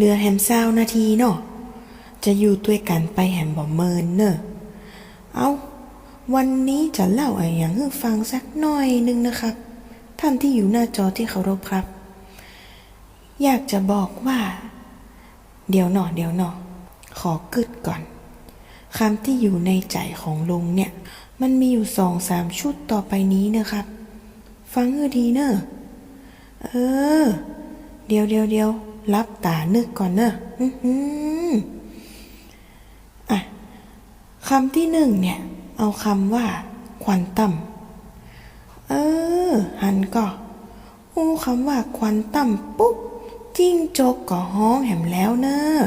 เหลือแฮมซาวนาทีเนาะจะอยู่ด้วยกันไปแฮมบ่เมินเนอะเอาวันนี้จะเล่าอะไรอย่างให้ฟังสักหน่อยหนึงนะครับ ท่านที่อยู่หน้าจอที่เคารพครับ อยากจะบอกว่า เดี๋ยวหนอเดี๋ยวหนอขอกึดก่อนคำที่อยู่ในใจของลุงเนี่ย มันมีอยู่สองสามชุดต่อไปนี้นะครับ ฟังให้ดีเนอะเออ เดี๋ยวเดี๋ยวเดี๋ยว รับตานึกก่อนเนอะอื้มอะคำที่หนึ่งเนี่ย เอาคำว่า ควอนตัม เออ หันก็อู้คำว่าควอนตัมปุ๊บจิ้งจกก็ห้องแหมแล้วเนอะ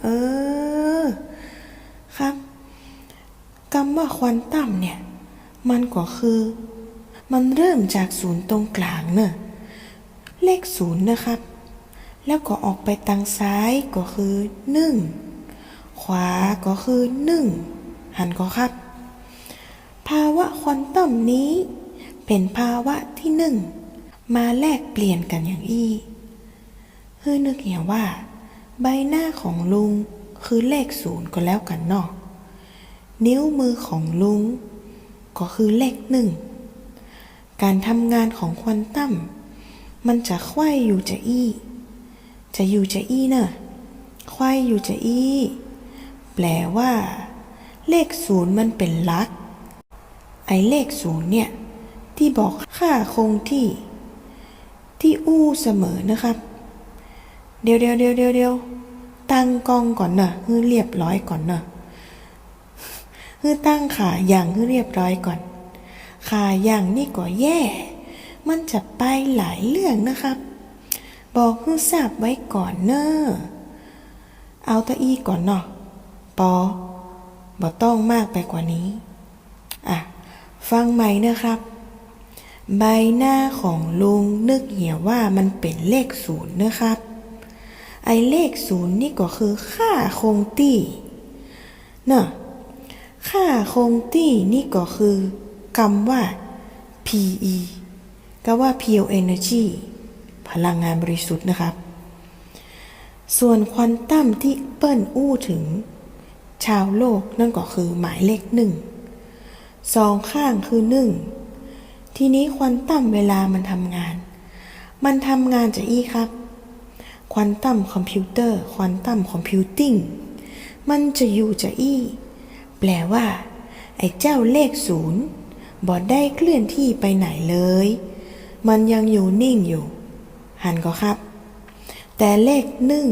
เออ ครับคำว่าควอนตัมเนี่ย มันก็คือ มันเริ่มจากศูนย์ตรงกลางเนอะเลขศูนย์นะครับ แล้วก็ออกไปทางซ้ายก็คือหนึ่งขวาก็คือหนึ่งหันก็ครับ ภาวะควอนตัมนี้ เป็นภาวะที่หนึ่งมาแลกเปลี่ยนกันอย่างอี้เฮ้ยนึกเหี่ยว่า ใบหน้าของลุงคือเลขศูนย์ก็แล้วกันเนาะนิ้วมือของลุง ก็คือเลขหนึ่ง การทำงานของควอนตัมมันจะไขว้อยู่จะอี้ จะอยู่จะอี้เนอะไขว้อยู่จะอี้แปลว่า เลขศูนย์มันเป็นลัก ไอเลขศูนย์เนี่ย ที่บอกค่าคงที่ ที่อู้เสมอนะครับ เดี๋ยวเดี๋ยวเดี๋ยวเดี๋ยวเดี๋ยวตั้งกองก่อนเนอะให้เรียบร้อยก่อนเนอะคือตั้งขาอย่างให้เรียบร้อยก่อนขาอย่างนี่ก็แย่ มันจะไปหลายเรื่องนะครับ บอกให้ทราบไว้ก่อนเนอะเอาตะอี้ก่อนเนาะปอบ่ต้องมากไปกว่านี้ อะ ฟังใหม่นะครับ ใบหน้าของลุงนึกเหี่ยวว่ามันเป็นเลขศูนย์นะครับ ไอเลขศูนย์นี่ก็คือค่าคงที่เนอะค่าคงที่นี่ก็คือคำว่า PE ก็ว่า pure energy พลังงานบริสุทธิ์นะครับ ส่วนควอนตัมที่เปิ้ลอู้ถึง ชาวโลกนั่นก็คือหมายเลขหนึ่งสองข้างคือหนึ่งทีนี้ควอนตัมเวลามันทำงาน มันทำงานจะอี้ครับ ควอนตัมคอมพิวเตอร์ ควอนตัมคอมพิวติ้ง มันจะอยู่จะอี้ แปลว่า ไอ้เจ้าเลขศูนย์บอดได้เคลื่อนที่ไปไหนเลย มันยังอยู่นิ่งอยู่ หันก็ครับ แต่เลขหนึ่ง